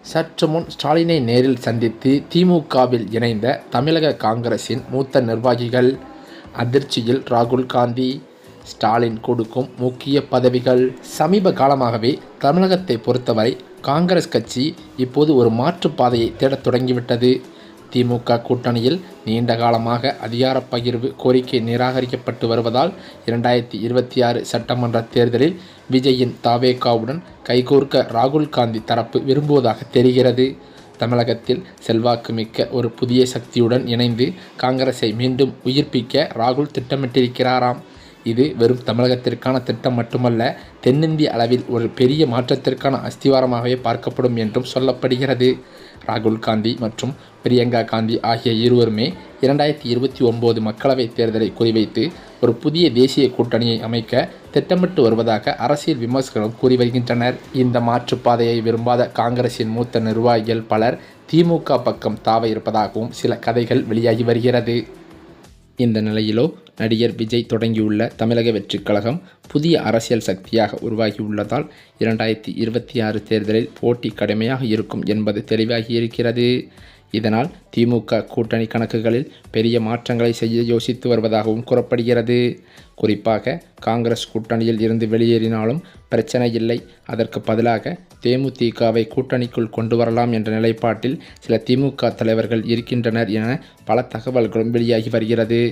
சற்று முன் ஸ்டாலினை நேரில் சந்தித்து திமுகவில் இணைந்த தமிழக காங்கிரசின் மூத்த நிர்வாகிகள். அதிர்ச்சியில் ராகுல் காந்தி ஸ்டாலின் கொடுக்கும் முக்கிய பதவிகள். சமீப காலமாகவே தமிழகத்தை பொறுத்தவரை காங்கிரஸ் கட்சி இப்போது ஒரு மாற்றுப்பாதையை தேடத் தொடங்கிவிட்டது. திமுக கூட்டணியில் நீண்ட காலமாக அதிகார பகிர்வு கோரிக்கை நிராகரிக்கப்பட்டு வருவதால் இரண்டாயிரத்தி இருபத்தி ஆறு சட்டமன்ற தேர்தலில் விஜயின் தாவேகாவுடன் கைகோர்க்க ராகுல் காந்தி தரப்பு விரும்புவதாக தெரிகிறது. தமிழகத்தில் செல்வாக்கு மிக்க ஒரு புதிய சக்தியுடன் இணைந்து காங்கிரஸை மீண்டும் உயிர்ப்பிக்க ராகுல் திட்டமிட்டிருக்கிறாராம். இது வெறும் தமிழகத்திற்கான திட்டம் மட்டுமல்ல தென்னிந்திய அளவில் ஒரு பெரிய மாற்றத்திற்கான அஸ்திவாரமாகவே பார்க்கப்படும் என்றும் சொல்லப்படுகிறது. ராகுல் காந்தி மற்றும் பிரியங்கா காந்தி ஆகிய இருவருமே இரண்டாயிரத்தி இருபத்தி ஒன்பது மக்களவைத் தேர்தலை குறிவைத்து ஒரு புதிய தேசிய கூட்டணியை அமைக்க திட்டமிட்டு வருவதாக அரசியல் விமர்சகர்கள் கூறி வருகின்றனர். இந்த மாற்றுப்பாதையை விரும்பாத காங்கிரசின் மூத்த நிர்வாகிகள் பலர் திமுக பக்கம் தாவ இருப்பதாகவும் சில கதைகள் வெளியாகி வருகிறது. இந்த நிலையிலோ நடிகர் விஜய் தொடங்கியுள்ள தமிழக வெற்றிக் கழகம் புதிய அரசியல் சக்தியாக உருவாகியுள்ளதால் இரண்டாயிரத்தி இருபத்தி ஆறு தேர்தலில் போட்டி கடுமையாக இருக்கும் என்பது தெளிவாகியிருக்கிறது இதனால் திமுக கூட்டணி கணக்குகளில் பெரிய மாற்றங்களை செய்ய யோசித்து வருவதாகவும் கூறப்படுகிறது. குறிப்பாக காங்கிரஸ் கூட்டணியில் இருந்து வெளியேறினாலும் பிரச்சனை இல்லை. அதற்கு பதிலாக தேமுதிகவை கூட்டணிக்குள் கொண்டு வரலாம் என்ற நிலைப்பாட்டில் சில திமுக தலைவர்கள் இருக்கின்றனர் என பல தகவல்களும் வெளியாகி வருகிறது.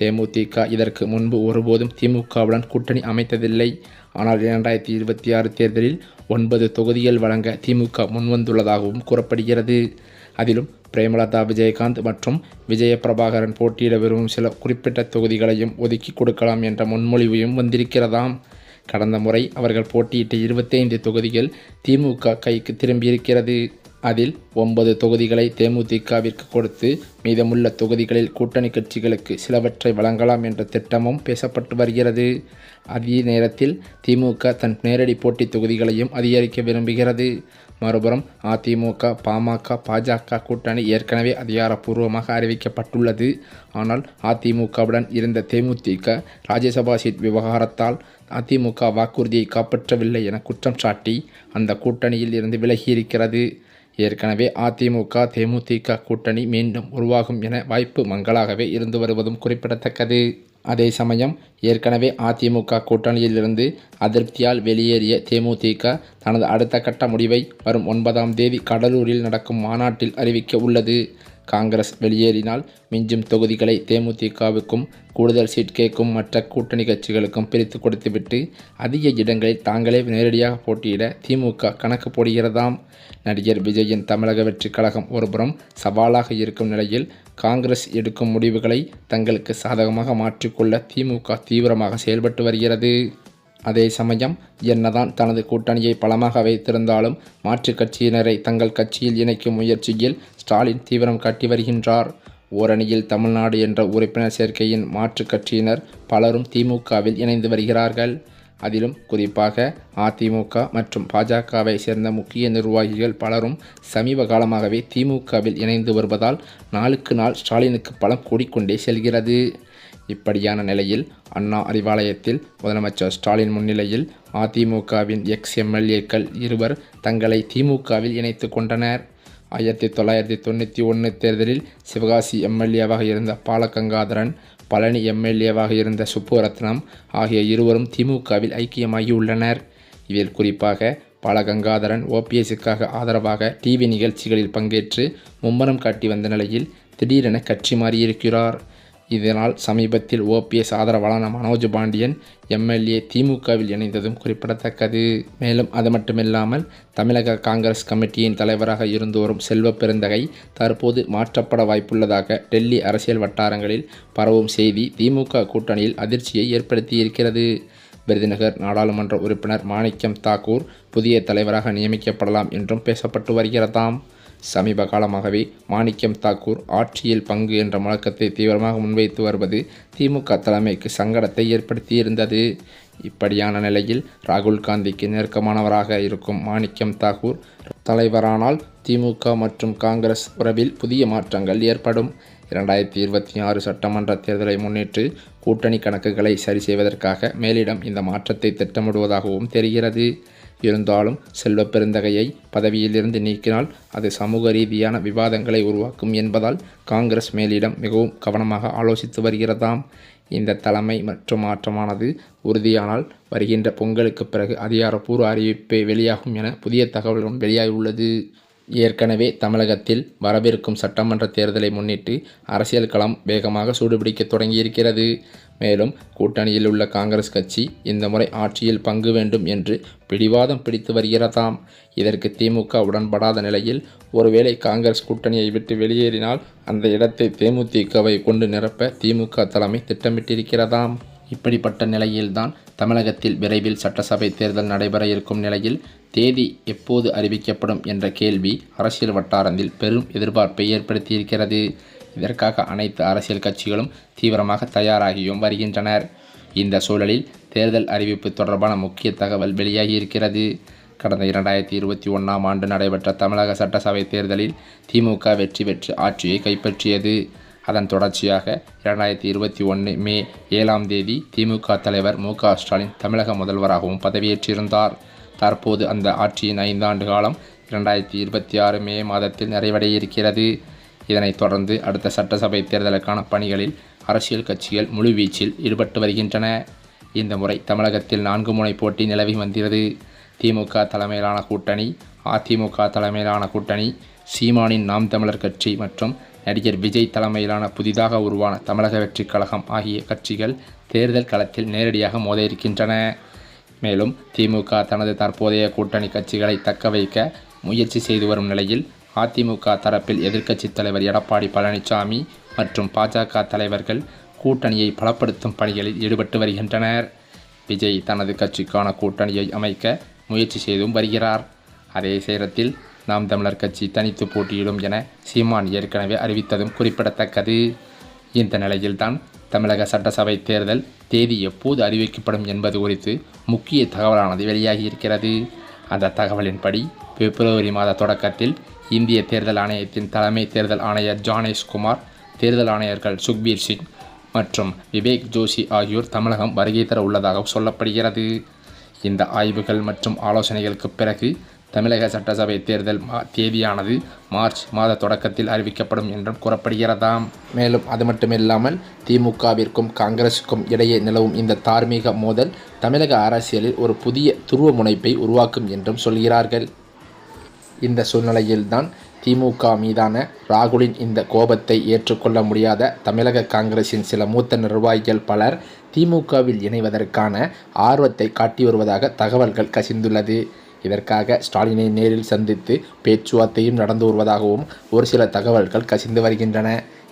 தேமுதிக இதற்கு முன்பு ஒருபோதும் திமுகவுடன் கூட்டணி அமைத்ததில்லை. ஆனால் இரண்டாயிரத்தி இருபத்தி ஆறு தேர்தலில் ஒன்பது தொகுதிகள் வழங்க திமுக முன்வந்துள்ளதாகவும் கூறப்படுகிறது. அதிலும் பிரேமலதா விஜயகாந்த் மற்றும் விஜய பிரபாகரன் போட்டியிட விரும்பும் சில குறிப்பிட்ட தொகுதிகளையும் ஒதுக்கி கொடுக்கலாம் என்ற முன்மொழிவையும் வந்திருக்கிறதாம். கடந்த முறை அவர்கள் போட்டியிட்ட இருபத்தைந்து தொகுதிகள் திமுக கைக்கு திரும்பியிருக்கிறது. அதில் ஒன்பது தொகுதிகளை தேமுதிகவிற்கு கொடுத்து மீதமுள்ள தொகுதிகளில் கூட்டணி கட்சிகளுக்கு சிலவற்றை வழங்கலாம் என்ற திட்டமும் பேசப்பட்டு வருகிறது. அதே நேரத்தில் திமுக தன் நேரடி போட்டி தொகுதிகளையும் அதிகரிக்க விரும்புகிறது. மறுபுறம் அதிமுக பாமக பாஜக கூட்டணி ஏற்கனவே அதிகாரப்பூர்வமாக அறிவிக்கப்பட்டுள்ளது. ஆனால் அதிமுகவுடன் இருந்த தேமுதிக ராஜ்யசபா சீட் விவகாரத்தால் அதிமுக வாக்குறுதியை காப்பாற்றவில்லை என குற்றம் சாட்டி அந்த கூட்டணியில் இருந்து விலகியிருக்கிறது. ஏற்கனவே அதிமுக தேமுதிக கூட்டணி மீண்டும் உருவாகும் என வாய்ப்பு மங்களாகவே இருந்து வருவதும் குறிப்பிடத்தக்கது. அதே சமயம் ஏற்கனவே அதிமுக கூட்டணியிலிருந்து அதிருப்தியால் வெளியேறிய தேமுதிக தனது அடுத்த கட்ட முடிவை வரும் ஒன்பதாம் தேதி கடலூரில் நடக்கும் மாநாட்டில் அறிவிக்க உள்ளது. காங்கிரஸ் வெளியேறினால் மிஞ்சும் தொகுதிகளை தேமுதிகவுக்கும் கூடுதல் சீட் கேட்கும் மற்ற கூட்டணி கட்சிகளுக்கும் பிரித்து கொடுத்துவிட்டு அதிக இடங்களில் தாங்களே நேரடியாக போட்டியிட திமுக கணக்கு போடுகிறதாம். நடிகர் விஜயின் தமிழக வெற்றிக் கழகம் ஒருபுறம் சவாலாக இருக்கும் நிலையில் காங்கிரஸ் எடுக்கும் முடிவுகளை தங்களுக்கு சாதகமாக மாற்றிக்கொள்ள திமுக தீவிரமாக செயல்பட்டு வருகிறது. அதே சமயம் என்னதான் தனது கூட்டணியை பலமாக வைத்திருந்தாலும் மாற்றுக் கட்சியினரை தங்கள் கட்சியில் இணைக்கும் முயற்சியில் ஸ்டாலின் தீவிரம் காட்டி வருகின்றார். ஓரணியில் தமிழ்நாடு என்ற உறுப்பினர் சேர்க்கையின் மாற்றுக் கட்சியினர் பலரும் திமுகவில் இணைந்து வருகிறார்கள். அதிலும் குறிப்பாக அதிமுக மற்றும் பாஜகவை சேர்ந்த முக்கிய நிர்வாகிகள் பலரும் சமீப காலமாகவே திமுகவில் இணைந்து வருவதால் நாளுக்கு நாள் ஸ்டாலினுக்கு பலம் கூடிக்கொண்டே செல்கிறது. இப்படியான நிலையில் அண்ணா அறிவாலயத்தில் முதலமைச்சர் ஸ்டாலின் முன்னிலையில் அதிமுகவின் எக்ஸ் எம்எல்ஏக்கள் இருவர் தங்களை திமுகவில் இணைத்து கொண்டனர். ஆயிரத்தி தொள்ளாயிரத்தி தொண்ணூற்றி ஒன்று தேர்தலில் சிவகாசி எம்எல்ஏவாக இருந்த பாலகங்காதரன் பழனி எம்எல்ஏவாக இருந்த சுப்புரத்னம் ஆகிய இருவரும் திமுகவில் ஐக்கியமாகியுள்ளனர். இதில் குறிப்பாக பாலகங்காதரன் ஓபிஎஸ்ஸுக்காக ஆதரவாக டிவி நிகழ்ச்சிகளில் பங்கேற்று மும்மரம் காட்டி வந்த நிலையில் திடீரென கட்சி மாறியிருக்கிறார். இதனால் சமீபத்தில் ஓபிஎஸ் ஆதரவாளரான மனோஜ் பாண்டியன் எம்எல்ஏ திமுகவில் இணைந்ததும் குறிப்பிடத்தக்கது. மேலும் அது மட்டுமில்லாமல் தமிழக காங்கிரஸ் கமிட்டியின் தலைவராக இருந்து வரும் செல்வ பெருந்தகை தற்போது மாற்றப்பட வாய்ப்புள்ளதாக டெல்லி அரசியல் வட்டாரங்களில் பரவும் செய்தி திமுக கூட்டணியில் அதிர்ச்சியை ஏற்படுத்தியிருக்கிறது. விருதுநகர் நாடாளுமன்ற உறுப்பினர் மாணிக்கம் தாக்கூர் புதிய தலைவராக நியமிக்கப்படலாம் என்றும் பேசப்பட்டு வருகிறதாம். சமீப காலமாகவே மாணிக்கம் தாக்கூர் ஆட்சியில் பங்கு என்ற முழக்கத்தை தீவிரமாக முன்வைத்து வருவது திமுக தலைமைக்கு சங்கடத்தை ஏற்படுத்தியிருந்தது. இப்படியான நிலையில் ராகுல் காந்திக்கு நெருக்கமானவராக இருக்கும் மாணிக்கம் தாக்கூர் தலைவரானால் திமுக மற்றும் காங்கிரஸ் உறவில் புதிய மாற்றங்கள் ஏற்படும். இரண்டாயிரத்தி இருபத்தி ஆறு சட்டமன்ற தேர்தலை முன்னிட்டு கூட்டணி கணக்குகளை சரி செய்வதற்காக மேலிடம் இந்த மாற்றத்தை திட்டமிடுவதாகவும் தெரிகிறது. இருந்தாலும் செல்வ பெருந்தகையை பதவியிலிருந்து நீக்கினால் அது சமூக ரீதியான விவாதங்களை உருவாக்கும் என்பதால் காங்கிரஸ் மேலிடம் மிகவும் கவனமாக ஆலோசித்து வருகிறதாம். இந்த தலைமை மற்றும் மாற்றமானது உறுதியானால் வருகின்ற பொங்கலுக்கு பிறகு அதிகாரப்பூர்வ அறிவிப்பே வெளியாகும் என புதிய தகவல்களும் வெளியாகியுள்ளது. ஏற்கனவே தமிழகத்தில் வரவிருக்கும் சட்டமன்ற தேர்தலை முன்னிட்டு அரசியல் களம் வேகமாக சூடுபிடிக்க தொடங்கியிருக்கிறது. மேலும் கூட்டணியில் உள்ள காங்கிரஸ் கட்சி இந்த முறை ஆட்சியில் பங்கு வேண்டும் என்று பிடிவாதம் பிடித்து வருகிறதாம். இதற்கு திமுக உடன்படாத நிலையில் ஒருவேளை காங்கிரஸ் கூட்டணியை விட்டு வெளியேறினால் அந்த இடத்தை தேமுதிகவை கொண்டு நிரப்ப திமுக தலைமை திட்டமிட்டிருக்கிறதாம். இப்படிப்பட்ட நிலையில்தான் தமிழகத்தில் விரைவில் சட்டசபை தேர்தல் நடைபெற இருக்கும் நிலையில் தேதி எப்போது அறிவிக்கப்படும் என்ற கேள்வி அரசியல் வட்டாரத்தில் பெரும் எதிர்பார்ப்பை ஏற்படுத்தியிருக்கிறது. இதற்காக அனைத்து அரசியல் கட்சிகளும் தீவிரமாக தயாராகியும் வருகின்றனர். இந்த சூழலில் தேர்தல் அறிவிப்பு தொடர்பான முக்கிய தகவல் வெளியாகியிருக்கிறது. கடந்த இரண்டாயிரத்தி இருபத்தி ஒன்றாம் ஆண்டு நடைபெற்ற தமிழக சட்டசபை தேர்தலில் திமுக வெற்றி பெற்று ஆட்சியை கைப்பற்றியது. அதன் தொடர்ச்சியாக இரண்டாயிரத்தி இருபத்தி ஒன்று மே ஏழாம் தேதி திமுக தலைவர் மு க ஸ்டாலின் தமிழக முதல்வராகவும் பதவியேற்றிருந்தார். தற்போது அந்த ஆட்சியின் ஐந்தாண்டு காலம் இரண்டாயிரத்தி இருபத்தி ஆறு மே மாதத்தில் நிறைவடைய இருக்கிறது இதனைத் தொடர்ந்து அடுத்த சட்டசபை தேர்தலுக்கான பணிகளில் அரசியல் கட்சிகள் முழுவீச்சில் ஈடுபட்டு வருகின்றன. இந்த முறை தமிழகத்தில் நான்கு முனை போட்டி நிலவி வந்திருது திமுக தலைமையிலான கூட்டணி அதிமுக தலைமையிலான கூட்டணி சீமானின் நாம் தமிழர் கட்சி மற்றும் நடிகர் விஜய் தலைமையிலான புதிதாக உருவான தமிழக வெற்றிக் கழகம் ஆகிய கட்சிகள் தேர்தல் களத்தில் நேரடியாக மோத இருக்கின்றன மேலும் திமுக தனது தற்போதைய கூட்டணி கட்சிகளை தக்க வைக்க முயற்சி செய்து வரும் நிலையில் அதிமுக தரப்பில் எதிர்க்கட்சித் தலைவர் எடப்பாடி பழனிசாமி மற்றும் பாஜக தலைவர்கள் கூட்டணியை பலப்படுத்தும் பணிகளில் ஈடுபட்டு வருகின்றனர். விஜய் தனது கட்சிக்கான கூட்டணியை அமைக்க முயற்சி செய்தும் வருகிறார். அதே நேரத்தில் நாம் தமிழர் கட்சி தனித்து போட்டியிடும் என சீமான் ஏற்கனவே அறிவித்ததும் குறிப்பிடத்தக்கது. இந்த நிலையில்தான் தமிழக சட்டசபை தேர்தல் தேதி எப்போது அறிவிக்கப்படும் என்பது குறித்து முக்கிய தகவலானது வெளியாகியிருக்கிறது. அந்த தகவலின்படி பிப்ரவரி மாத தொடக்கத்தில் இந்திய தேர்தல் ஆணையத்தின் தலைமை தேர்தல் ஆணையர் ஜானேஷ்குமார் தேர்தல் ஆணையர்கள் சுக்பீர் சிங் மற்றும் விவேக் ஜோஷி ஆகியோர் தமிழகம் வருகை தர உள்ளதாக சொல்லப்படுகிறது. இந்த ஆய்வுகள் மற்றும் ஆலோசனைகளுக்கு பிறகு தமிழக சட்டசபை தேர்தல் மா தேதியானது மார்ச் மாத தொடக்கத்தில் அறிவிக்கப்படும் என்றும் கூறப்படுகிறதாம். மேலும் அது மட்டுமில்லாமல் திமுகவிற்கும் காங்கிரஸுக்கும் இடையே நிலவும் இந்த தார்மீக மோதல் தமிழக அரசியலில் ஒரு புதிய துருவ முனைப்பை உருவாக்கும் என்றும் சொல்கிறார்கள். இந்த சூழ்நிலையில்தான் திமுக மீதான ராகுலின் இந்த கோபத்தை ஏற்றுக்கொள்ள முடியாத தமிழக காங்கிரசின் சில மூத்த நிர்வாகிகள் பலர் திமுகவில் இணைவதற்கான ஆர்வத்தை காட்டி வருவதாக தகவல்கள் கசிந்துள்ளது. இதற்காக ஸ்டாலினை நேரில் சந்தித்து பேச்சுவார்த்தையும் நடந்து வருவதாகவும் ஒரு சில தகவல்கள் கசிந்து வருகின்றன.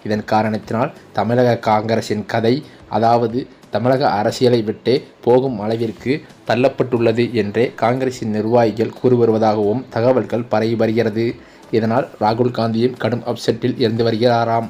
இதன் காரணத்தினால் தமிழக காங்கிரசின் கதை அதாவது தமிழக அரசியலை விட்டே போகும் அளவிற்கு தள்ளப்பட்டுள்ளது என்றே காங்கிரசின் நிர்வாகிகள் கூறி வருவதாகவும் தகவல்கள் பரவி வருகிறது. இதனால் ராகுல் காந்தியும் கடும் அப்செட்டில் இருந்து வருகிறாராம்.